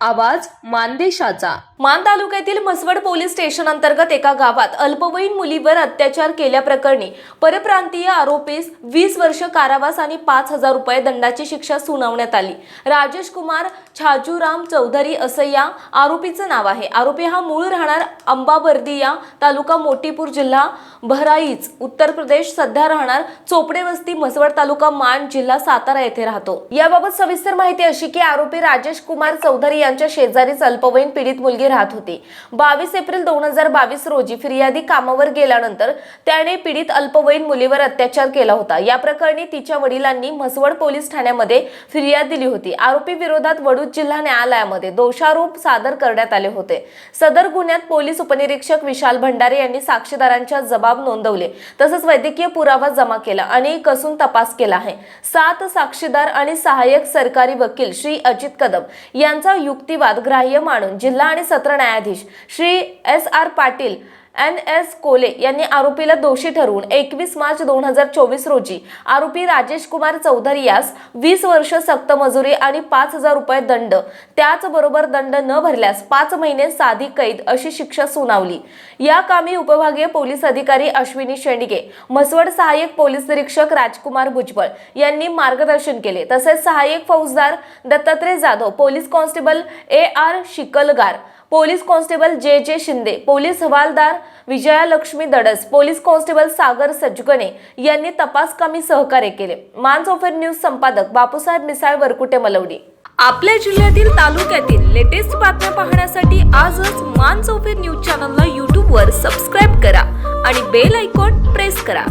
आवाज मानदेशाचा. मान तालुक्यातील म्हसवड पोलीस स्टेशन अंतर्गत एका गावात अल्पवयीन मुलीवर अत्याचार केल्याप्रकरणी परप्रांतीय आरोपीस वीस वर्ष कारावास आणि पाच हजार रुपये दंडाची शिक्षा सुनावण्यात आली. राजेश कुमार छाजूराम चौधरी असं या आरोपीचं नाव आहे. आरोपी हा मूळ राहणार अंबाबर्दिया तालुका मोटीपूर जिल्हा भराईच उत्तर प्रदेश सध्या राहणार चोपडे वस्ती म्हसवड तालुका मान जिल्हा सातारा येथे राहतो. याबाबत सविस्तर माहिती अशी की आरोपी राजेश कुमार चौधरी यांच्या शेजारीच अल्पवयीन पीडित मुलगी राहत होती. बावीस एप्रिल दोन हजार बावीस रोजी फिर्यादी कामावर गेल्यानंतर त्याने पीडित अल्पवयीन मुलीवर अत्याचार केला होता. या प्रकरणी तिच्या वडिलांनी म्हसवड पोलीस ठाण्यामध्ये फिर्याद दिली होती. आरोपी विरोधात वडूज जिल्हा न्यायालयामध्ये दोषारोप सादर करण्यात आले होते. सदर गुन्ह्यात पोलीस उपनिरीक्षक विशाल भंडारे यांनी साक्षीदारांच्या जबाब नोंदवले. तसंच वैद्यकीय पुरावा जमा केला आणि कसून तपास केला आहे. सात साक्षीदार आणि सहाय्यक सरकारी वकील श्री अजित कदम यांचा युक्तिवाद ग्राह्य मानून जिल्हा आणि सत्र न्यायाधीश Shri S R Patil N S Kole यांनी आरोपीला दोषी ठरवून एकवीस मार्च दोन हजार चोवीस रोजी आरोपी राजेश कुमार चौधरी यास वीस वर्ष सक्त मजुरी आणि पाच हजार रुपये दंड त्याचबरोबर दंड न भरल्यास पाच महिने साधी कैद अशी शिक्षा सुनावली. या कामी उपभागीय पोलीस अधिकारी अश्विनी शेंडगे म्हसवड सहाय्यक पोलीस निरीक्षक राजकुमार भुजबळ यांनी मार्गदर्शन केले. तसेच सहाय्यक फौजदार Dattatray Jadhav police constable A R Shikalgar police constable J J Shinde police हवालदार विजयालक्ष्मी दडस पोलीस कॉन्स्टेबल सागर सज्जगणे यांनी तपासकामी सहकार्य केले. मानसोफर न्यूज संपादक बापूसाहेब मिसाळ वरकुटे मलवडी. आपल्या जिल्ह्यातील तालुक्यातील लेटेस्ट बातम्या पाहण्यासाठी आजच मान्स ऑफर न्यूज चॅनलला यूट्यूबवर सबस्क्राईब करा आणि बेल आयकॉन प्रेस करा.